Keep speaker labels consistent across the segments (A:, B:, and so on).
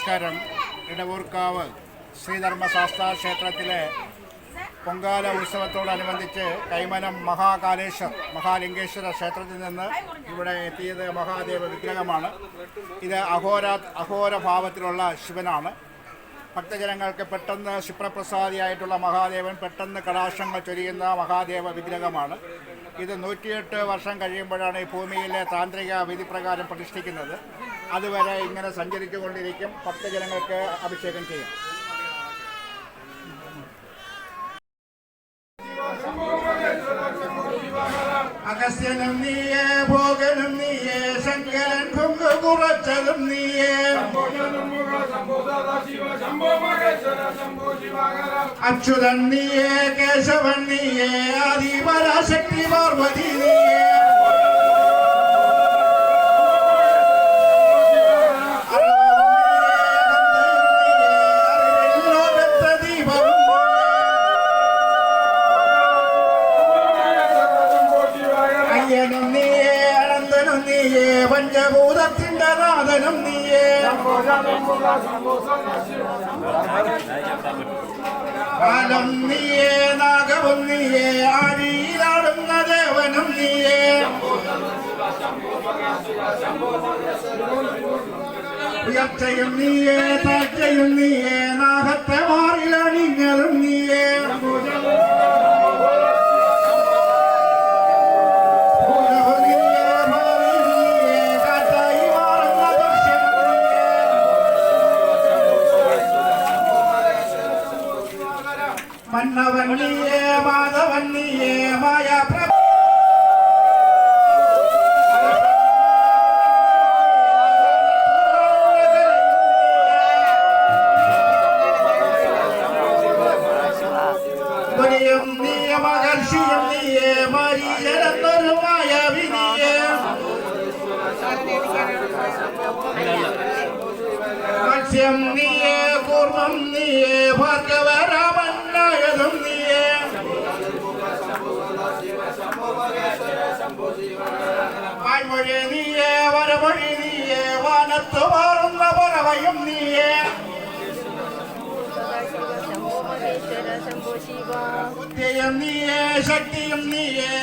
A: നമസ്കാരം. ഇടവൂർക്കാവ് ശ്രീധർമ്മശാസ്ത്ര ക്ഷേത്രത്തിലെ പൊങ്കാല ഉത്സവത്തോടനുബന്ധിച്ച് കൈമനം മഹാകാലേശ്വർ മഹാലിംഗേശ്വര ക്ഷേത്രത്തിൽ നിന്ന് ഇവിടെ എത്തിയത് മഹാദേവ വിഗ്രഹമാണ്. ഇത് അഘോര അഹോരഭാവത്തിലുള്ള ശിവനാണ്. ഭക്തജനങ്ങൾക്ക് പെട്ടെന്ന് ക്ഷിപ്രപ്രസാദിയായിട്ടുള്ള മഹാദേവൻ പെട്ടെന്ന് കടാശങ്ങൾ ചൊരിയുന്ന മഹാദേവ വിഗ്രഹമാണ്. ഇത് നൂറ്റിയെട്ട് വർഷം കഴിയുമ്പോഴാണ് ഈ ഭൂമിയിലെ താന്ത്രിക വിധിപ്രകാരം പ്രതിഷ്ഠിക്കുന്നത്. അതുവരെ ഇങ്ങനെ സഞ്ചരിച്ചുകൊണ്ടിരിക്കും. ഭക്തജനങ്ങൾക്ക് അഭിഷേകം ചെയ്യും. അഗസ്യനും നീയേ ഭോഗനും നീയേ ശങ്കരൻ കൊങ്ക് കുറച്ചതും നീയേ. അച്യുതൻ നീയേ കേശവൻ നീയേ ആദിപരാശക്തി പാർവതി നീയേ. നീയേ പഞ്ചഭൂതത്തിന്റെ നാഥനും നീയേ. കാലം നീയേ നാഗവും നീയേ ആരിയിലാടുന്ന ദേവനും നീയേ. ഉയർച്ചയും നീയേ താഴ്ചയും നീയേ നാഗത്തെ മാറിലണിഞ്ഞതും നീയേ மன்னவன் நீயே மாதவன் நீயே மாயா பிரபு மகர்ஷியம் நீயே கூர்மம் நீயே பார்க்கவே மொழி
B: நீயே வரமொழி நீயே வானத்து
A: வாழ்ந்த பறவையும் நீயே. புத்தியம் நீயே சக்தியும் நீயே.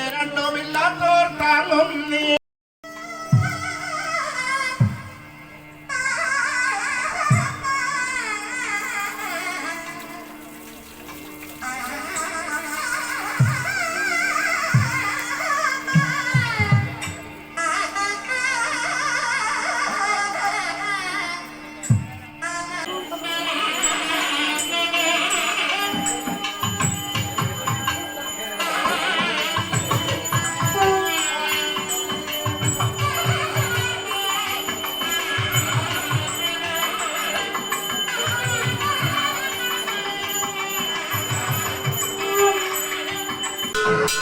A: ാണ്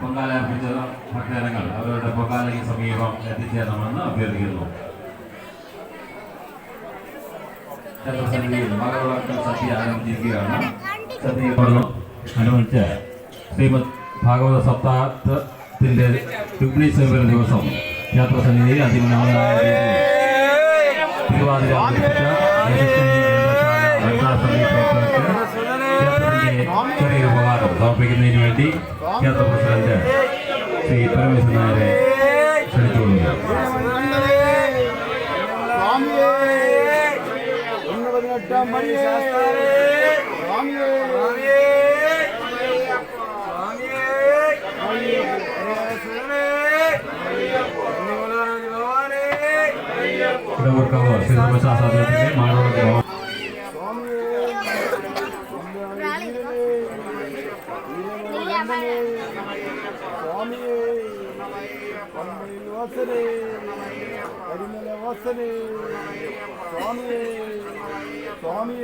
C: പൊങ്കാല ഭക്തജനങ്ങൾ അവരുടെ പൊങ്കാലയ്ക്ക് സമീപം എത്തിച്ചേരണമെന്ന് അഭ്യർത്ഥിക്കുന്നു. ക്ഷേത്രസന്നിധിയിൽ മകരവിളക്ക് സദ്യ ആരംഭിച്ചിരിക്കുകയാണ്. സദ്യയോട് അനുബന്ധിച്ച് ശ്രീമദ് ഭാഗവത സപ്താഹത്തിന്റെ രുക്മിണി സേവന ദിവസം ക്ഷേത്രസന്നിധിയിൽ അതിമനോഹരമായ രീതിയിൽ തിരുവാതിര അവതരിപ്പിച്ച ദേശസ്നേഹി ഗ്രന്ഥശാല വനിതാ സമിതി പ്രവർത്തകർക്ക് ക്ഷേത്രത്തിന്റെ ചെറിയൊരു ഉപകാരം സമർപ്പിക്കുന്നതിന് വേണ്ടി ക്ഷേത്ര പ്രസിഡന്റ് ശ്രീ പരമേശ്വരൻ നായരെ ക്ഷണിച്ചുകൊള്ളുന്നു de workaholic. C'est
D: comme ça, ça devient très స్వామి స్వామి